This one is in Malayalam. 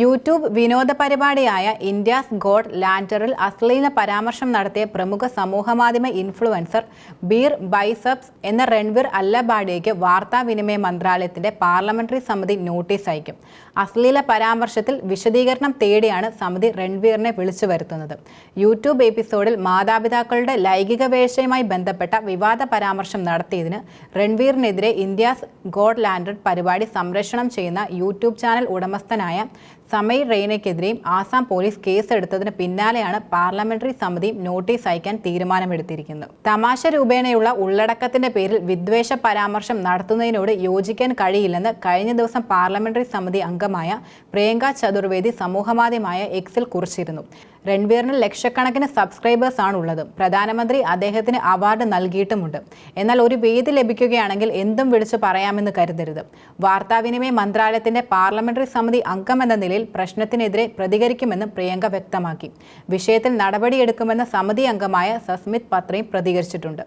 യൂട്യൂബ് വിനോദ പരിപാടിയായ ഇന്ത്യാസ് ഗോഡ് ലാൻഡറിൽ അശ്ലീല പരാമർശം നടത്തിയ പ്രമുഖ സമൂഹമാധ്യമ ഇൻഫ്ലുവൻസർ ബീർ ബൈസപ്സ് എന്ന രൺവീർ അല്ലബാഡിയയ്ക്ക് വാർത്താവിനിമയ മന്ത്രാലയത്തിന്റെ പാർലമെന്ററി സമിതി നോട്ടീസ് അയക്കും. അശ്ലീല പരാമർശത്തിൽ വിശദീകരണം തേടിയാണ് സമിതി രൺവീറിനെ വിളിച്ചു വരുത്തുന്നത്. യൂട്യൂബ് എപ്പിസോഡിൽ മാതാപിതാക്കളുടെ ലൈംഗിക വേഴ്ചയുമായി ബന്ധപ്പെട്ട വിവാദ പരാമർശം നടത്തിയതിന് രൺവീറിനെതിരെ ഇന്ത്യാസ് ഗോഡ് ലാൻഡർ പരിപാടി സംരക്ഷണം ചെയ്യുന്ന യൂട്യൂബ് ചാനൽ ഉടമസ്ഥനായ സമയ് റെയ്നയ്ക്കെതിരെയും ആസാം പോലീസ് കേസെടുത്തതിന് പിന്നാലെയാണ് പാർലമെന്ററി സമിതി നോട്ടീസ് അയക്കാൻ തീരുമാനമെടുത്തിരിക്കുന്നത്. തമാശ രൂപേണയുള്ള ഉള്ളടക്കത്തിന്റെ പേരിൽ വിദ്വേഷ പരാമർശം നടത്തുന്നതിനോട് യോജിക്കാൻ കഴിയില്ലെന്ന് കഴിഞ്ഞ ദിവസം പാർലമെന്ററി സമിതി അംഗമായ പ്രിയങ്ക ചതുർവേദി സമൂഹമാധ്യമമായ എക്സിൽ കുറിച്ചിരുന്നു. രൺവീറിന് ലക്ഷക്കണക്കിന് സബ്സ്ക്രൈബേഴ്സ് ആണ് ഉള്ളത് പ്രധാനമന്ത്രി അദ്ദേഹത്തിന് അവാർഡ് നൽകിയിട്ടുമുണ്ട്. എന്നാൽ ഒരു വേദി ലഭിക്കുകയാണെങ്കിൽ എന്തും വിളിച്ചു പറയാമെന്ന് കരുതരുത്. വാർത്താവിനിമയ മന്ത്രാലയത്തിന്റെ പാർലമെന്ററി സമിതി അംഗമെന്ന നിലയിൽ പ്രശ്നത്തിനെതിരെ പ്രതികരിക്കുമെന്ന് പ്രിയങ്ക വ്യക്തമാക്കി. വിഷയത്തിൽ നടപടിയെടുക്കുമെന്ന് സമിതി അംഗമായ സസ്മിത് പത്രയും പ്രതികരിച്ചിട്ടുണ്ട്.